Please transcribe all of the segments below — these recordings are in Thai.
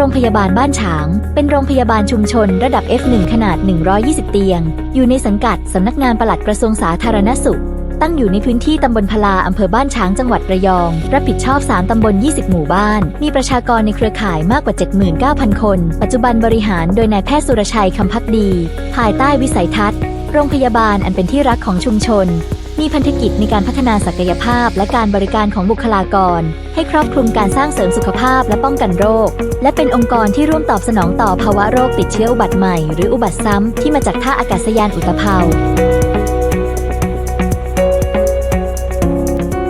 โรงพยาบาลบ้านฉาง เป็นโรงพยาบาลชุมชนระดับ F1 ขนาด 120 เตียง อยู่ในสังกัดสำนักงานปลัดกระทรวงสาธารณสุข ตั้งอยู่ในพื้นที่ตำบลพลาอำเภอบ้านฉางจังหวัดระยอง รับผิดชอบ 3 ตำบล 20 หมู่บ้าน มีประชากรในเครือข่ายมากกว่า 79,000 คน ปัจจุบันบริหารโดยนายแพทย์สุรชัยคำพักดี ภายใต้วิสัยทัศน์ โรงพยาบาลอันเป็นที่รักของชุมชน มีพันธกิจในการพัฒนาศักยภาพ และการบริการของบุคลากร ให้ครอบคลุมการสร้างเสริมสุขภาพและป้องกันโรค และเป็นองค์กรที่ร่วมตอบสนองต่อภาวะโรคติดเชื้ออุบัติใหม่ หรืออุบัติซ้ำที่มาจากท่าอากาศยานอุตภเปา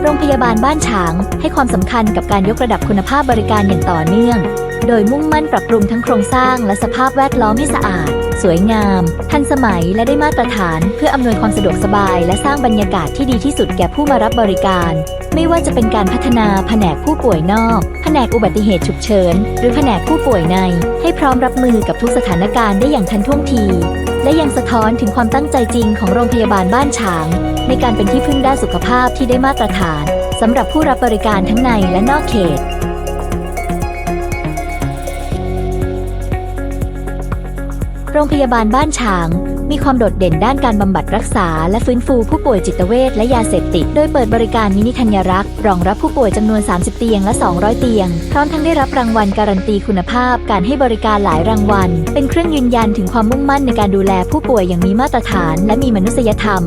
โรงพยาบาลบ้านฉางให้ความสำคัญกับการยกระดับคุณภาพบริการอย่างต่อเนื่อง โดยมุ่งมั่นปรับปรุงทั้งโครงสร้างและสภาพแวดล้อมให้สะอาด สวยงาม ทันสมัยและได้มาตรฐาน เพื่ออำนวยความสะดวกสบาย และสร้างบรรยากาศที่ดีที่สุดแก่ผู้มารับบริการ ไม่ว่าจะเป็นการพัฒนาแผนกผู้ป่วยนอก แผนกอุบัติเหตุฉุกเฉิน หรือแผนกผู้ป่วยใน ให้พร้อมรับมือกับทุกสถานการณ์ได้อย่างทันท่วงที และยังสะท้อนถึงความตั้งใจจริงของโรงพยาบาลบ้านฉาง ในการเป็นที่พึ่งด้านสุขภาพที่ได้มาตรฐานสำหรับผู้รับบริการทั้งในและนอกเขต โรงพยาบาลบ้านฉาง มีความโดดเด่นด้านการบำบัดรักษา และฟื้นฟูผู้ป่วยจิตเวชและยาเสพติด โดยเปิดบริการมินิธัญรักษ์ รองรับผู้ป่วยจำนวน 30 เตียงและ 200 เตียง พร้อมทั้งได้รับรางวัลการันตีคุณภาพ การให้บริการหลายรางวัล เป็นเครื่องยืนยันถึงความมุ่งมั่นในการดูแลผู้ป่วยอย่างมีมาตรฐาน และมีมนุษยธรรม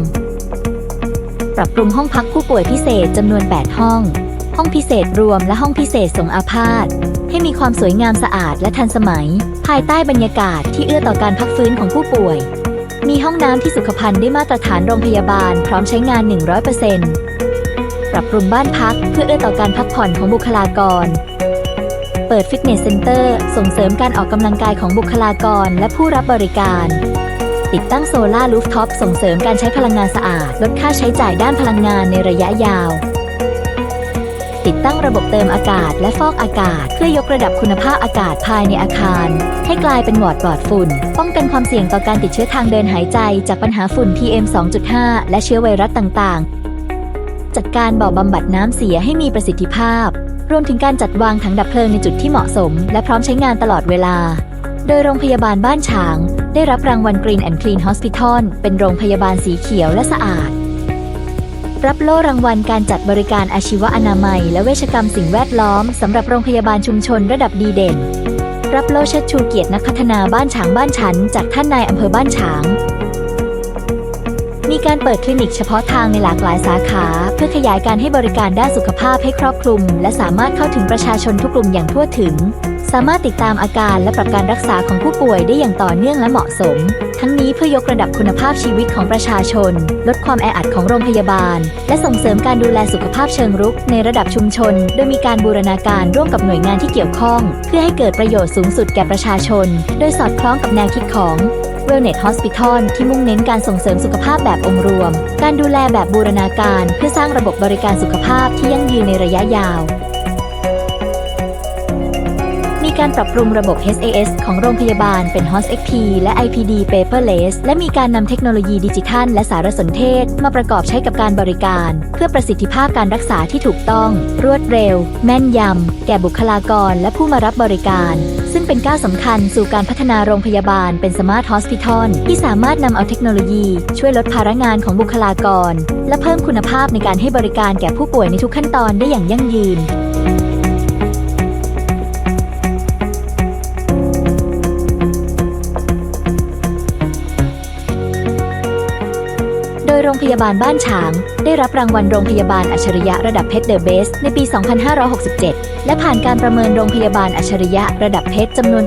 ปรับปรุงห้องพักผู้ป่วยพิเศษจำนวน 8 ห้อง ห้องพิเศษรวมและห้องพิเศษสงอาพาธ ให้มีความสวยงามสะอาดและทันสมัย ภายใต้บรรยากาศที่เอื้อต่อการพักฟื้นของผู้ป่วย มีห้องน้ำที่สุขภัณฑ์ได้มาตรฐานโรงพยาบาลพร้อมใช้งาน 100%ปรับปรุงบ้านพักเพื่อเอื้อต่อการพักผ่อนของบุคลากร เปิดฟิตเนสเซ็นเตอร์ ส่งเสริมการออกกำลังกายของบุคลากรและผู้รับบริการติดตั้งโซลาร์ลูฟท็อปส่งเสริมการใช้พลังงานสะอาด ลดค่าใช้จ่ายด้านพลังงานในระยะยาว ติดตั้งระบบเติมอากาศและฟอกอากาศ เพื่อยกระดับคุณภาพอากาศภายในอาคาร ให้กลายเป็นวอร์ดปลอดฝุ่น ป้องกันความเสี่ยงต่อการติดเชื้อทางเดินหายใจ จากปัญหาฝุ่น PM 2.5 และเชื้อไวรัสต่างๆ จัดการบ่อบำบัดน้ำเสียให้มีประสิทธิภาพ รวมถึงการจัดวางถังดับเพลิงในจุดที่เหมาะสม และพร้อมใช้งานตลอดเวลา โดยโรงพยาบาลบ้านฉาง ได้รับรางวัล Green and Clean Hospital เป็นโรงพยาบาลสีเขียวและสะอาด รับโล่รางวัลการจัดบริการอาชีวอนามัย และเวชกรรมสิ่งแวดล้อมสำหรับโรงพยาบาลชุมชนระดับดีเด่น รับโล่เชิดชูเกียรตินักพัฒนาบ้านฉางบ้านฉัน จากท่านนายอำเภอบ้านฉาง มีการเปิดคลินิกเฉพาะทางในหลากหลายสาขา เพื่อขยายการให้บริการด้านสุขภาพให้ครอบคลุม และสามารถเข้าถึงประชาชนทุกกลุ่มอย่างทั่วถึงสามารถติดตามอาการและปรับการรักษาของผู้ป่วยได้อย่างต่อเนื่องและเหมาะสม ทั้งนี้เพื่อยกระดับคุณภาพชีวิตของประชาชน ลดความแออัดของโรงพยาบาล และส่งเสริมการดูแลสุขภาพเชิงรุกในระดับชุมชน โดยมีการบูรณาการร่วมกับหน่วยงานที่เกี่ยวข้อง เพื่อให้เกิดประโยชน์สูงสุดแก่ประชาชน โดยสอดคล้องกับแนวคิดของ Wellness Hospital ที่มุ่งเน้นการส่งเสริมสุขภาพแบบองค์รวม การดูแลแบบบูรณาการ เพื่อสร้างระบบบริการสุขภาพที่ยั่งยืนในระยะยาว มีการปรับปรุงระบบ HAS ของโรงพยาบาลเป็น HOSXP และ IPD Paperless และมีการนำเทคโนโลยีดิจิทัล และสารสนเทศ มาประกอบใช้กับการบริการ เพื่อประสิทธิภาพการรักษาที่ถูกต้อง รวดเร็ว แม่นยำ แก่บุคลากร และผู้มารับบริการ ซึ่งเป็นก้าวสำคัญสู่การพัฒนาโรงพยาบาลเป็น Smart Hospital ที่สามารถนำเอาเทคโนโลยี ช่วยลดภาระงานของบุคลากร และเพิ่มคุณภาพในการให้บริการแก่ผู้ป่วยในทุกขั้นตอนได้อย่างยั่งยืน โดยโรงพยาบาลบ้านฉาง ได้รับรางวัลโรงพยาบาลอัจฉริยะระดับเพชรเดอะเบสในปี 2567 และผ่านการประเมินโรงพยาบาลอัจฉริยะระดับเพชรจำนวน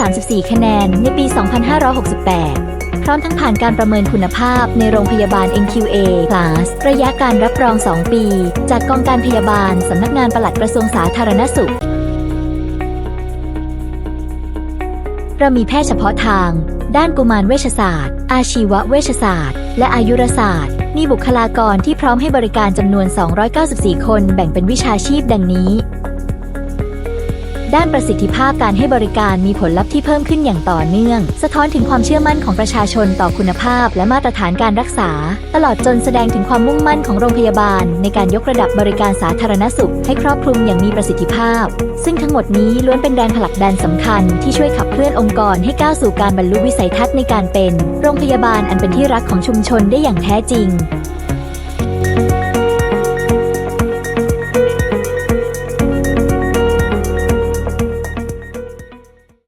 834 คะแนนในปี 2568พร้อมทั้งผ่านการประเมินคุณภาพในโรงพยาบาล NQA Plus ระยะการรับรอง 2 ปี จากกองการพยาบาล สำนักงานปลัดกระทรวงสาธารณสุข เรามีแพทย์เฉพาะทาง ด้านกุมารเวชศาสตร์ อาชีวเวชศาสตร์ และอายุรศาสตร์ มีบุคลากรที่พร้อมให้บริการจำนวน 294 คนแบ่งเป็นวิชาชีพดังนี้ ด้านประสิทธิภาพการให้บริการมีผลลัพธ์ที่เพิ่มขึ้นอย่างต่อเนื่อง สะท้อนถึงความเชื่อมั่นของประชาชนต่อคุณภาพ และมาตรฐานการรักษา ตลอดจนแสดงถึงความมุ่งมั่นของโรงพยาบาล ในการยกระดับบริการสาธารณสุข ให้ครอบคลุมอย่างมีประสิทธิภาพ ซึ่งทั้งหมดนี้ล้วนเป็นแรงผลักดันสำคัญ ที่ช่วยขับเคลื่อนองค์กรให้ก้าวสู่การบรรลุวิสัยทัศน์ในการเป็น โรงพยาบาลอันเป็นที่รักของชุมชนได้อย่างแท้จริง